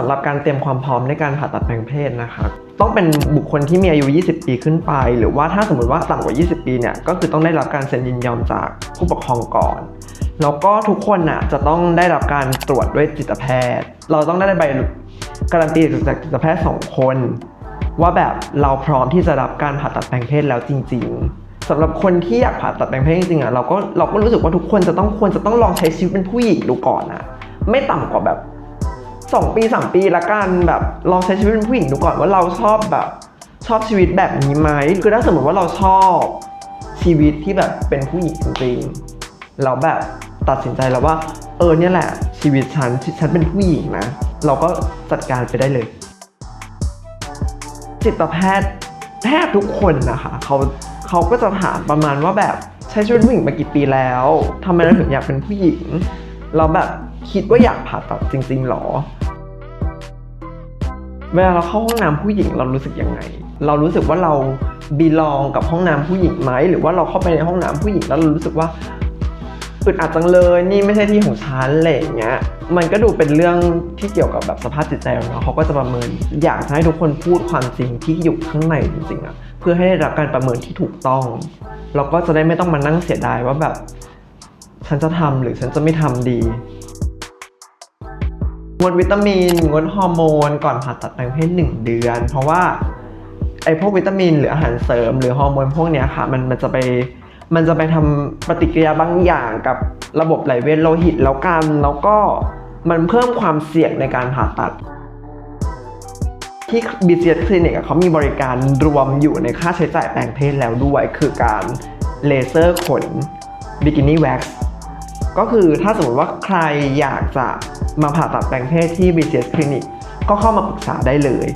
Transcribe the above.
สำหรับการเตรียมความพร้อมในการผ่าตัดแปลงเพศนะคะต้องเป็นบุคคลที่มีอายุ 20 ปีขึ้นไป หรือว่าถ้าสมมติว่าต่ำกว่า 20 ปีเนี่ยก็คือต้องได้รับการเซ็นยินยอมจากผู้ปกครองก่อน แล้วก็ทุกคนน่ะจะต้องได้รับการตรวจด้วยจิตแพทย์ เราต้องได้ใบการันตีจากจิตแพทย์สองคน ว่าแบบเราพร้อมที่จะรับการผ่าตัดแปลงเพศแล้วจริง ๆสำหรับคนที่อยากผ่าตัดแปลงเพศจริงๆอะเราก็เราก็รู้สึกว่าทุกคนจะต้องควรจะต้องลองใช้ชีวิตเป็นผู้หญิงดูก่อนอะไม่ต่ำกว่าแบบ สองปีสามปีละกันแบบลองใช้ชีวิตเป็นผู้หญิงดูก่อนว่าเราชอบแบบ ชอบชีวิตแบบนี้ไหมคือถ้าสมมติว่าเราชอบชีวิตที่แบบเป็นผู้หญิงจริงๆเราแบบตัดสินใจแล้วว่า เออเนี่ยแหละ ชีวิตฉันฉันเป็นผู้หญิงนะ เราก็จัดการไปได้เลย จิตแพทย์แทบทุกคนนะคะเขาเขาก็จะถามประมาณว่าแบบใช้ชีวิตผู้หญิงมากี่ปีแล้วทำไมเราถึงอยากเป็นผู้หญิง เราแบบคิดว่าอยากผ่าตัดจริงๆหรอ เวลาเราเข้าห้องน้ำผู้หญิงเรารู้สึกยังไง เรารู้สึกว่าเราบีลองกับห้องน้ำผู้หญิงไหมหรือว่าเราเข้าไปในห้องน้ำผู้หญิงแล้วเรารู้สึกว่าอึดอัดจังเลยนี่ไม่ใช่ที่ของฉันอะไรอย่างเงี้ยมันก็ดูเป็นเรื่องที่เกี่ยวกับแบบสภาพจิตใจของเราเขาก็จะประเมิน อยากให้ทุกคนพูดความจริงที่อยู่ข้างในจริงๆอะเพื่อให้ได้รับการประเมินที่ถูกต้อง เราก็จะได้ไม่ต้องมานั่งเสียดายว่าแบบ ฉันจะทำหรือฉันจะไม่ทำดีงดวิตามินงดฮอร์โมน ก่อนผ่าตัดแปลงเพศหนึ่งเดือน เพราะว่าไอ้พวกวิตามิน หรืออาหารเสริม หรือฮอร์โมนพวกเนี้ยค่ะมันมันจะไปมันจะไปทำปฏิกิริยาบางอย่างกับระบบไหลเวียนโลหิตแล้วกัน แล้วก็มันเพิ่มความเสี่ยงในการผ่าตัด ที่ BCS Clinic อะเขามีบริการรวมอยู่ในค่าใช้จ่ายแปลงเพศแล้วด้วย คือการเลเซอร์ขนบิกินี่แว็กซ์ ก็คือถ้าสมมติว่าใครอยากจะมาผ่าตัดแปลงเพศที่ BCS Clinic ก็เข้ามาปรึกษาได้เลย